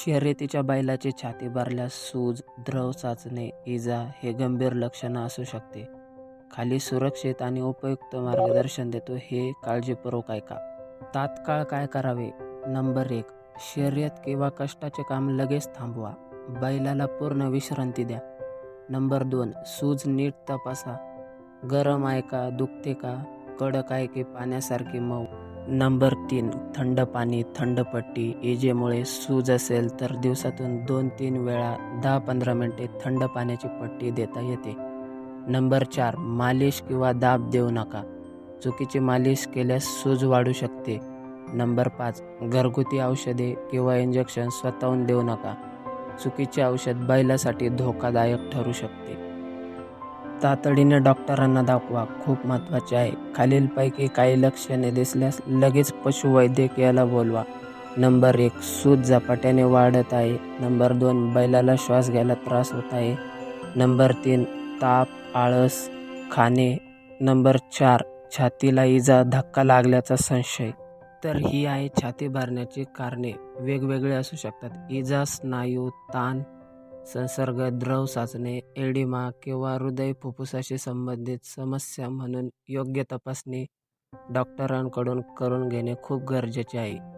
शर्यतीच्या बैलाची छाती भरल्यास सूज द्रव चाचणे इजा हे गंभीर लक्षणं असू शकते. खाली सुरक्षित आणि उपयुक्त मार्गदर्शन देतो हे काळजीपूर्वक ऐका. तात्काळ काय करावे? नंबर एक शर्यत किंवा कष्टाचे काम लगेच थांबवा. बैलाला पूर्ण विश्रांती द्या. नंबर दोन सूज नीट तपासा. गरम आहे का? दुखते का? कडक आहे की पाण्यासारखी मऊ? नंबर तीन थंड पाणी थंड पट्टी. इजेमुळे सूज असेल तर दिवसातून दोन तीन वेळा दहा पंधरा मिनटे थंड पाण्याची पट्टी देता येते. नंबर चार मालिश किंवा दाब देऊ नका. चुकीची मालिश केल्यास सूज वाढू शकते. नंबर पाच घरगुती औषधे किंवा इंजेक्शन स्वतःहून देऊ नका. चुकीचे औषध बैलासाठी धोकादायक ठरू शकते. तातडीने डॉक्टरांना दाखवा. खूप महत्त्वाचे आहे. खालीलपैकी काही लक्षणे दिसल्यास लगेच पशुवैद्यकीयाला बोलवा. नंबर एक सूज झपाट्याने वाढत आहे. नंबर दोन बैलाला श्वास घ्यायला त्रास होत आहे. नंबर तीन ताप आळस खाणे. नंबर चार छातीला इजा धक्का लागल्याचा संशय. तर ही आहे छाती भरण्याची कारणे. वेगवेगळे असू शकतात. इजा स्नायू ताण संसर्ग द्रव साचणे एडिमा किंवा हृदय फुफ्फुसाशी संबंधित समस्या म्हणून योग्य तपासणी डॉक्टरांकडून करून घेणे खूप गरजेचे आहे.